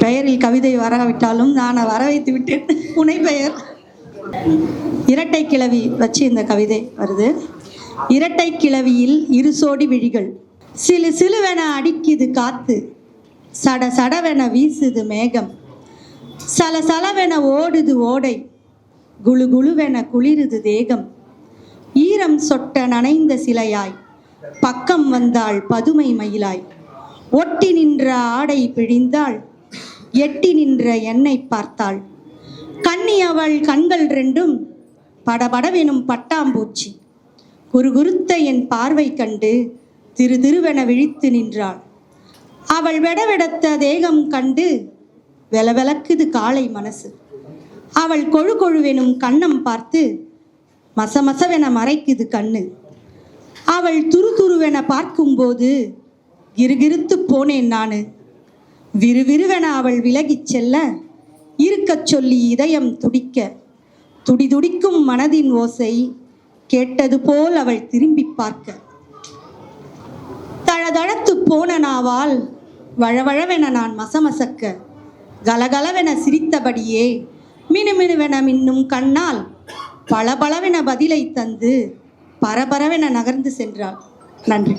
பெயரில் கவிதை வரவிட்டாலும் நான் வர வைத்து விட்டேன். புனை பெயர். இரட்டை கிளவி வச்சு இந்த கவிதை வருது. இரட்டை கிளவியில் இருசோடி விழிகள். சிலு சிலுவென அடிக்குது காத்து. சட சடவென வீசுது மேகம். சல சலவென ஓடுது ஓடை. குழு குழுவென குளிருது தேகம். ஈரம் சொட்ட நனைந்த சிலையாய். பக்கம் வந்தாள் பதுமை மயிலாய். ஒட்டி நின்ற ஆடை பிழிந்தாள் எட்டி நின்ற என்னை பார்த்தாள். கண்ணி அவள் கண்கள் ரெண்டும் படபடவெனும் பட்டாம்பூச்சி. குறுகுறுத்த என் பார்வை கண்டு திரு திருவென விழித்து நின்றாள். அவள் வெடவெடத்த தேகம் கண்டு வெலவெலக்குது காளை மனசு. அவள் கொழு கொழுவெனும் கண்ணம் பார்த்து மசமசவென மறைக்குது கண்ணு. அவள் துரு துருவென பார்க்கும்போது கிருகிருத்து போனேன் நானு. விறுவிறுவென அவள் விலகிச் செல்ல இருக்கச் சொல்லி இதயம் துடிக்க துடிதுடிக்கும் மனதின் ஓசை கேட்டது போல் அவள் திரும்பி பார்க்க. தழதழத்து போன நாவால் வழவழவென நான் மசமசக்க கலகலவென சிரித்தபடியே மினுமினுவென மின்னும் கண்ணால் பளபளவென பதிலை தந்து பரபரவென நகர்ந்து சென்றாள். நன்றி.